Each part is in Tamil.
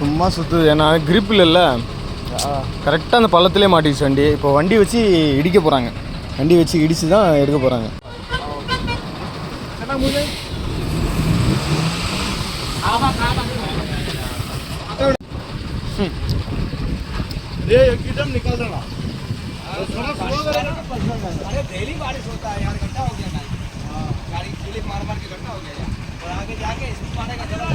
சும்மா சுற்றுது ஏன்னா grip இல்லைல்ல கரெக்டாக அந்த பள்ளத்திலே மாட்டிடுச்சு வண்டி இப்போ வண்டி வச்சு இடிக்க போகிறாங்க வண்டி வச்சு இடிச்சு தான் எடுக்க போகிறாங்க ये एकदम निकल रहा थोड़ा स्लो करेगा अरे डेली बारिश होता है यार घंटा हो गया ना गाड़ी स्लिप मार मार के घंटा हो गया यार और आगे जाके इसमें मारेगा जरा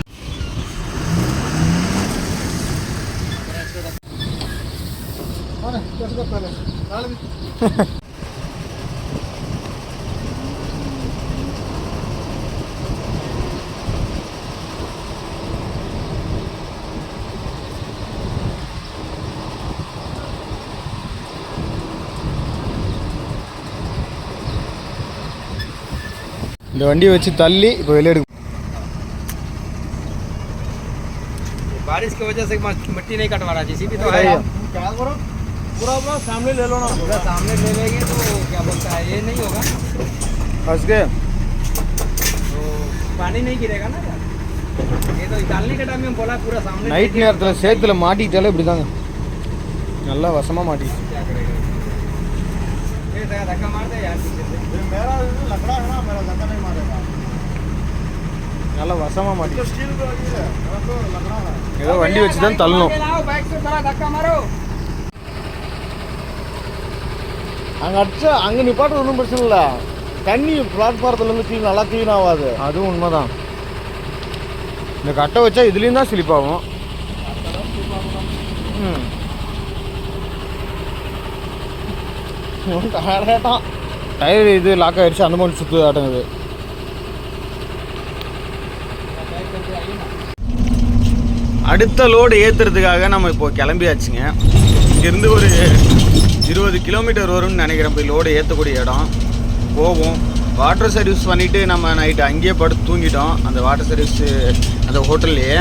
இந்த வண்டியை வச்சு தள்ளி இப்போ வெளியே எடுக்க बारिश की वजह से मट- मिट्टी नहीं कटवा रहा जेसीबी तो है क्या करो पूरा अपना सामने ले लो ना पूरा सामने ले लेंगे तो क्या बोलता है ये नहीं होगा फंस गए तो पानी नहीं गिरेगा ना यार ये तो निकालने के टाइम में बोला पूरा सामने நைட் நேரத்தில் சேத்துல மாட்டிக்கிட்டாலே இப்படி தாங்க நல்லா வசமாக மாட்டிக்கிச்சு क्या करेगा ये धक्का- धक्का मार दे यार पीछे से ये मेरा लकड़ा है ना मेरा धक्का नहीं मारेगा நல்லா வசமாக तो மாட்டிக்கிச்சு स्टील का ये है मेरा तो लकड़ा है ஏதோ வண்டி வச்சு தான் தள்ளணும் लाओ बाइक से थोड़ा धक्का मारो அங்கே அடிச்சா அங்கே நிப்பாட்டு ஒன்றும் பிரச்சனை இல்லை. தண்ணி பிளாட்ஃபாரத்துலேருந்து க்ளீன் நல்லா க்ளீன் ஆகாது அதுவும் உண்மைதான். இந்த கட்டை வச்சா இதுலேயும் தான் ஸ்லிப் ஆகும். ம். டயர் இது லாக் ஆயிடுச்சு அந்த மாதிரி சுற்று ஆட்டங்குது அடுத்த லோடு ஏற்றுறதுக்காக நம்ம இப்போ கிளம்பியாச்சுங்க. இங்கேருந்து ஒரு இருபது கிலோமீட்டர் வரும்னு நினைக்கிறேன் போய் லோடு ஏற்றக்கூடிய இடம். போவோம். வாட்டர் சர்வீஸ் பண்ணிவிட்டு நம்ம நைட்டு அங்கேயே படுத்து தூங்கிட்டோம். அந்த வாட்டர் சர்வீஸ் அந்த ஹோட்டல்லையே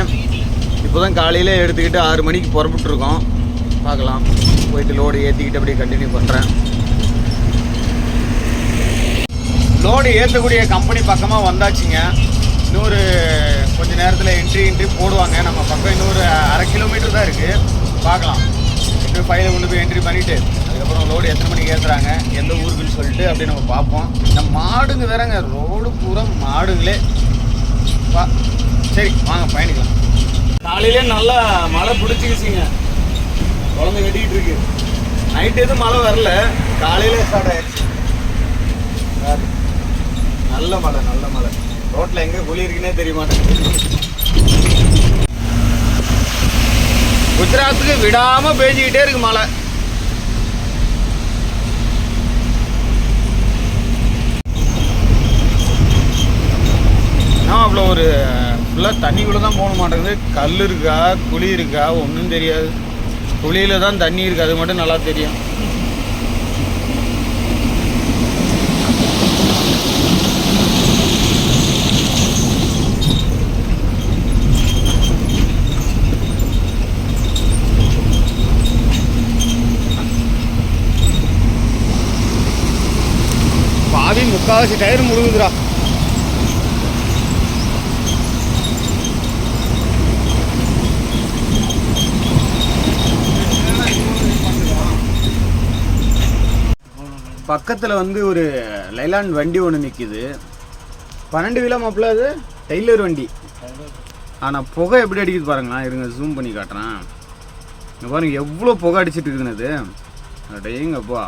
இப்போ தான் காலையில் எடுத்துக்கிட்டு ஆறு மணிக்கு புறப்பட்டுருக்கோம். பார்க்கலாம். போயிட்டு லோடு ஏற்றிக்கிட்டு அப்படியே கண்டினியூ பண்ணுறேன் லோடு ஏற்றக்கூடிய கம்பெனி பக்கமாக வந்தாச்சுங்க. இன்னொரு கொஞ்ச நேரத்தில் என்ட்ரி என்ட்ரி போடுவாங்க. நம்ம பக்கம் இன்னொரு அரை கிலோமீட்டர் தான் இருக்குது பார்க்கலாம். இன்னும் ஃபைலை கொண்டு போய் என்ட்ரி பண்ணிவிட்டு அதுக்கப்புறம் லோடு எத்தனை மணிக்கு ஏற்றுறாங்க எந்த ஊருக்குன்னு சொல்லிட்டு அப்படியே நம்ம பார்ப்போம். இந்த மாடுங்க வேறங்க ரோடு பூரா மாடுங்களே. பா சரி வாங்க பயணிக்கலாம். காலையிலே நல்லா மழை பிடிச்சிக்கிச்சிங்க. குழந்தை கட்டிக்கிட்டு இருக்கு. நைட்டு எதுவும் மழை வரல. காலையிலே ஸ்டார்ட் ஆயிடுச்சு. நல்ல மழை நல்ல மழை. ரோட்டில் எங்கே குழி இருக்குன்னே தெரிய மாட்டேங்குது. குஜராத்துக்கு விடாம பேஞ்சிக்கிட்டே இருக்கு மழை. நான் அவ்வளோ ஒரு ஃபுல்லாக தண்ணிக்குள்ளே தான் போக மாட்டேங்குது. கல் இருக்கா குழி இருக்கா ஒன்றும் தெரியாது. குழியில தான் தண்ணி இருக்குது அது மட்டும் நல்லா தெரியும் பாதி முக்கால்வாசி டயர் முழுகுதுடா. பக்கத்தில் வந்து ஒரு லைலாண்ட் வண்டி ஒன்று நிற்கிது பன்னெண்டு கிலோ மாப்பிள்ள அது? டெய்லர் வண்டி. ஆனால் புகை எப்படி அடிக்குது பாருங்களேன். இருங்க ஜூம் பண்ணி காட்டுறேன். இங்கே பாருங்க எவ்வளோ புகை அடிச்சிட்டு இருக்குதுன்னு அது. அடையங்கப்பா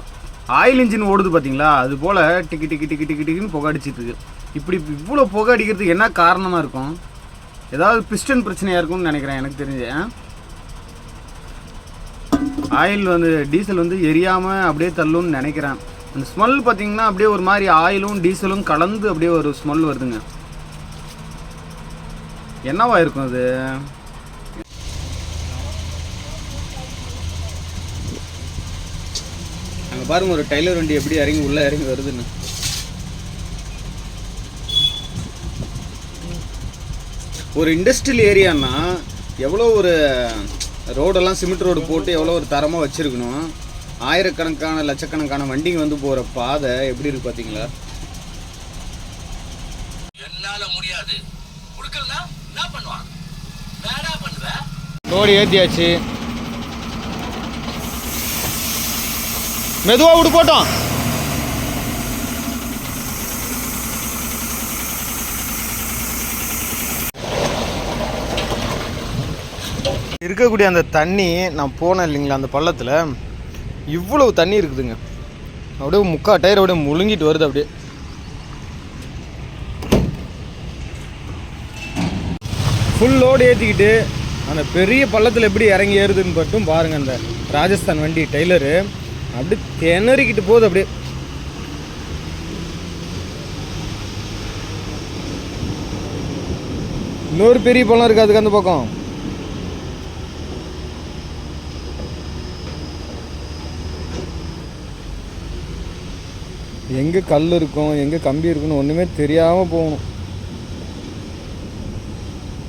ஆயில் இன்ஜின் ஓடுது பார்த்தீங்களா அது போல் டிக்கி டிக்கி டிக்கி டிக்கி டிக்கின்னு புகை அடிச்சிட்டு இருக்கு. இப்படி இவ்வளோ புகை அடிக்கிறதுக்கு என்ன காரணமாக இருக்கும்? ஏதாவது பிஸ்டன் பிரச்சனையாக இருக்கும்னு நினைக்கிறேன் எனக்கு தெரிஞ்சு. ஆயில் வந்து டீசல் வந்து எரியாமல் அப்படியே தள்ளும்னு நினைக்கிறேன். அந்த ஸ்மெல் பார்த்தீங்கன்னா அப்படியே ஒரு மாதிரி ஆயிலும் டீசலும் கலந்து அப்படியே ஒரு ஸ்மெல் வருதுங்க. என்னவா இருக்கும் அது? பாருங்க ஒரு டைலர் வண்டி எப்படி இறங்கி உள்ளே இறங்கி வருதுன்னு. ஒரு இண்டஸ்ட்ரியல் ஏரியான்னா எவ்வளோ ஒரு ரோடெல்லாம் சிமெண்ட் ரோடு போட்டு எவ்வளோ ஒரு தரமாக வச்சுருக்கணும். ஆயிரக்கணக்கான லட்சக்கணக்கான வண்டிங்க வந்து போகிற பாதை எப்படி இருக்கு பார்த்தீங்களா என்னால முடியாது. என்ன வேணா பண்ணுவேன் லோடு ஏற்றியாச்சு மெதுவாக விடு போட்டோம். இருக்கக்கூடிய அந்த தண்ணி நான் போனேன் இல்லைங்களா அந்த பள்ளத்தில். இவ்வளவு தண்ணி இருக்குதுங்க. அப்படியே முக்கா டயர் அப்படியே முழுங்கிட்டு வருது அப்படியே. ஃபுல் லோடு ஏற்றிக்கிட்டு அந்த பெரிய பள்ளத்தில் எப்படி இறங்கி ஏறுதுன்னு மட்டும் பாருங்கள் அந்த ராஜஸ்தான் வண்டி டெய்லரு அப்படியே திணறிக்கிட்டு போகுது அப்படியே. இன்னொரு பெரிய பழம் இருக்குது அதுக்கு அந்த பக்கம். எங்கே கல் இருக்கும் எங்கே கம்பி இருக்குன்னு ஒன்றுமே தெரியாமல் போகணும்.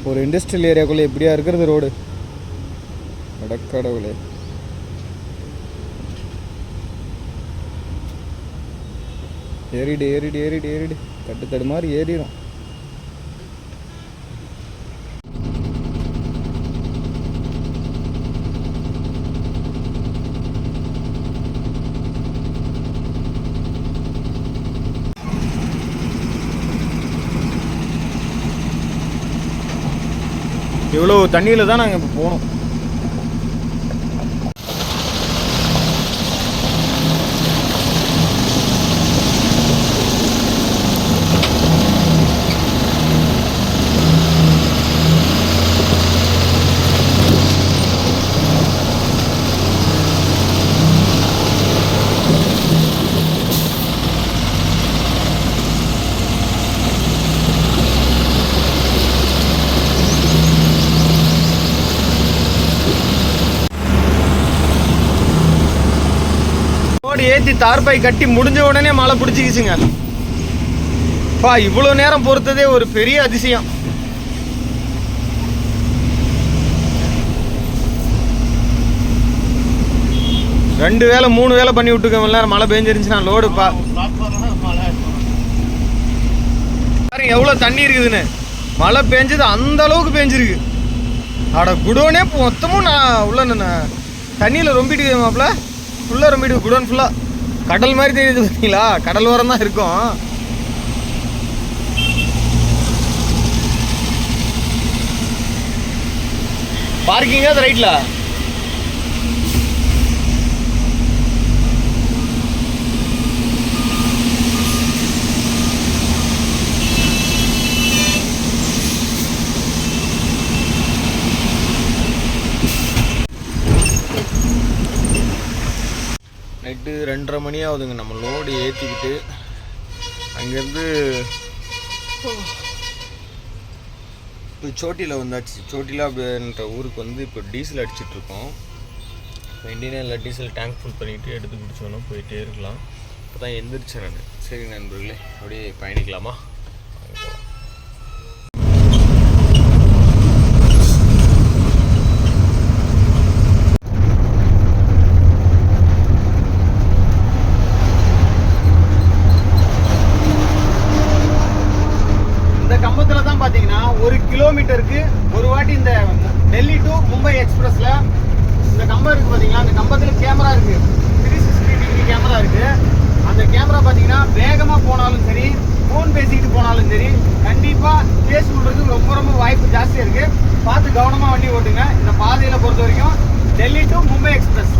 ஒரு இண்டஸ்ட்ரியல் ஏரியாக்குள்ளே எப்படியா இருக்கிறது ரோடு கடக்கடவுளே ஏறிடு ஏறிடு ஏறிடு ஏறிடு. தட்டு தடு மாதிரி ஏறிடும் இவ்வளோ தண்ணியில் தான் நாங்கள் இப்போ போனோம் ரோடு ஏற்றி தார்பாய் கட்டி முடிஞ்ச உடனே மழை பிடிச்சிக்கிச்சுங்க. பா இவ்வளோ நேரம் பொறுத்ததே ஒரு பெரிய அதிசயம். ரெண்டு வேலை மூணு வேலை பண்ணி விட்டுருக்கோம் நேரம் மழை பெஞ்சிருந்துச்சுன்னா லோடு பாருங்க எவ்வளோ தண்ணி இருக்குதுன்னு. மழை பெஞ்சது அந்த அளவுக்கு பெஞ்சிருக்கு. அட குடோனே மொத்தமும் நான் உள்ள தண்ணியில் ரொம்பிட்டு மாப்பிள்ள. ஃபுல்லாக ரொம்பிட்டு குடோன் ஃபுல்லாக கடல் மாதிரி தெரியுது பார்த்தீங்களா கடல் ஓரம் தான் இருக்கும். பார்க்கிங்கா அது ரைட்டில் நைட்டு ரெண்டரை மணி ஆகுதுங்க. நம்ம லோடு ஏற்றிக்கிட்டு அங்கேருந்து இப்போ சோட்டியில் வந்தாச்சு. சோட்டிலான்ற ஊருக்கு வந்து இப்போ டீசல் அடிச்சிட்ருக்கோம். இப்போ இண்டியனில் டீசல் டேங்க் ஃபுல் பண்ணிவிட்டு எடுத்து பிடிச்சோன்னா போயிட்டே இருக்கலாம். இப்போ தான் எந்திரிச்சேன் நான். சரி நண்பர்களே அப்படியே பயணிக்கலாமா வாங்க போலாம். இந்த கம்பத்தில் தான் பார்த்தீங்கன்னா ஒரு கிலோமீட்டருக்கு ஒரு வாட்டி இந்த டெல்லி டு மும்பை எக்ஸ்பிரஸில் இந்த கம்பம் இருக்குது பார்த்தீங்களா அந்த கம்பத்தில் கேமரா இருக்குது த்ரீ சிக்ஸ்டி டிகிரி கேமரா இருக்குது அந்த கேமரா பார்த்தீங்கன்னா வேகமாக போனாலும் சரி ஃபோன் பேசிக்கிட்டு போனாலும் சரி கண்டிப்பாக கேஸ் விடுறதுக்கு ரொம்ப ரொம்ப வாய்ப்பு ஜாஸ்தியாக இருக்குது பார்த்து கவனமாக வண்டி ஓட்டுங்க. இந்த பாதையில் பொறுத்த வரைக்கும் டெல்லி டு மும்பை எக்ஸ்பிரஸ்.